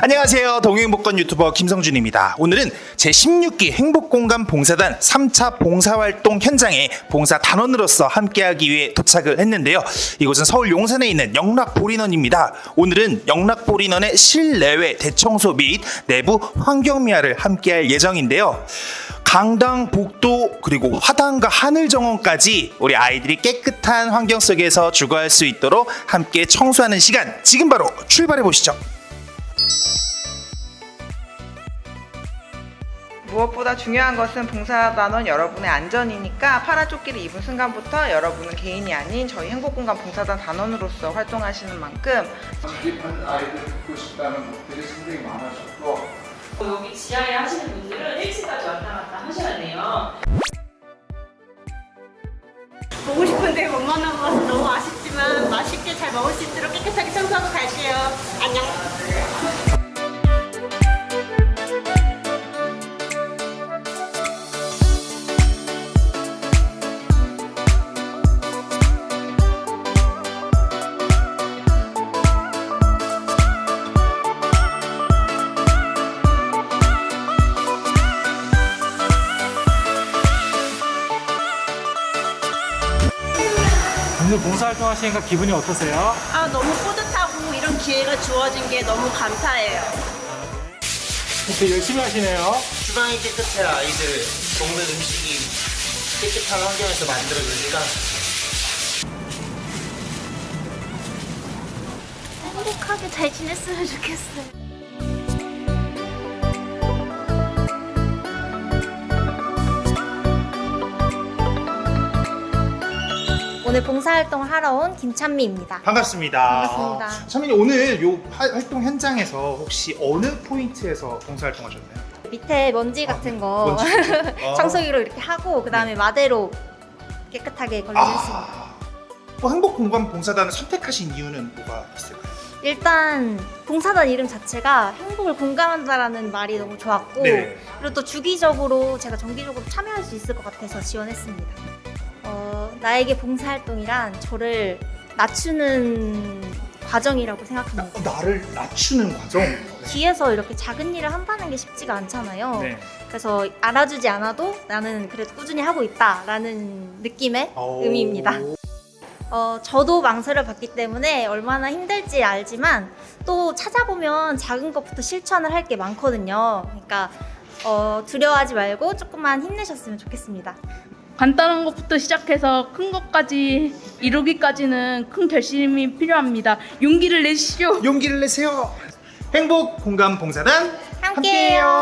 안녕하세요. 동행복권 유튜버 김성준입니다. 오늘은 제16기 행복공간 봉사단 3차 봉사활동 현장에 봉사 단원으로서 함께하기 위해 도착을 했는데요. 이곳은 서울 용산에 있는 영락보리넌입니다. 오늘은 영락보리넌의 실내외 대청소 및 내부 환경미화를 함께할 예정인데요. 강당, 복도, 그리고 화단과 하늘 정원까지 우리 아이들이 깨끗한 환경 속에서 주거할 수 있도록 함께 청소하는 시간 지금 바로 출발해 보시죠. 무엇보다 중요한 것은 봉사단원 여러분의 안전이니까 파란 조끼를 입은 순간부터 여러분은 개인이 아닌 저희 행복공간 봉사단 단원으로서 활동하시는 만큼 자립한 아이들 듣고 싶다는 분들이 상당히 많으셨고 여기 지하에 하시는 분들은 1층까지 왔다 갔다 하셔야 돼요. 보고 싶은데 못 만나봐서 오늘 봉사활동 하시니까 기분이 어떠세요? 아 너무 뿌듯하고 이런 기회가 주어진 게 너무 감사해요. 이렇게 열심히 하시네요. 주방이 깨끗해야 아이들 먹는 음식이 깨끗한 환경에서 만들어지니까 행복하게 잘 지냈으면 좋겠어요. 오늘 봉사활동을 하러 온 김찬미입니다. 반갑습니다. 반갑습니다. 차민이 오늘 요 하- 활동 현장에서 혹시 어느 포인트에서 봉사활동 하셨나요? 밑에 먼지 같은 거 먼지. 아. 청소기로 이렇게 하고 그 다음에 마대로 깨끗하게 걸러냈습니다. 아, 뭐 행복공간 봉사단을 선택하신 이유는 뭐가 있을까요? 일단 봉사단 이름 자체가 행복을 공감한다라는 말이 너무 좋았고 네. 그리고 또 주기적으로 제가 정기적으로 참여할 수 있을 것 같아서 지원했습니다. 어, 나에게 봉사활동이란 저를 낮추는 과정이라고 생각합니다. 어, 나를 낮추는 과정. 뒤에서 이렇게 작은 일을 한다는 게 쉽지가 않잖아요. 네. 그래서 알아주지 않아도 나는 그래도 꾸준히 하고 있다라는 느낌의 오. 의미입니다. 어, 저도 망설여 봤기 때문에 얼마나 힘들지 알지만 또 찾아보면 작은 것부터 실천을 할 게 많거든요. 그러니까 어, 두려워하지 말고 조금만 힘내셨으면 좋겠습니다. 간단한 것부터 시작해서 큰 것까지 이루기까지는 큰 결심이 필요합니다. 용기를 내시죠. 용기를 내세요. 행복 공간 봉사단 함께해요.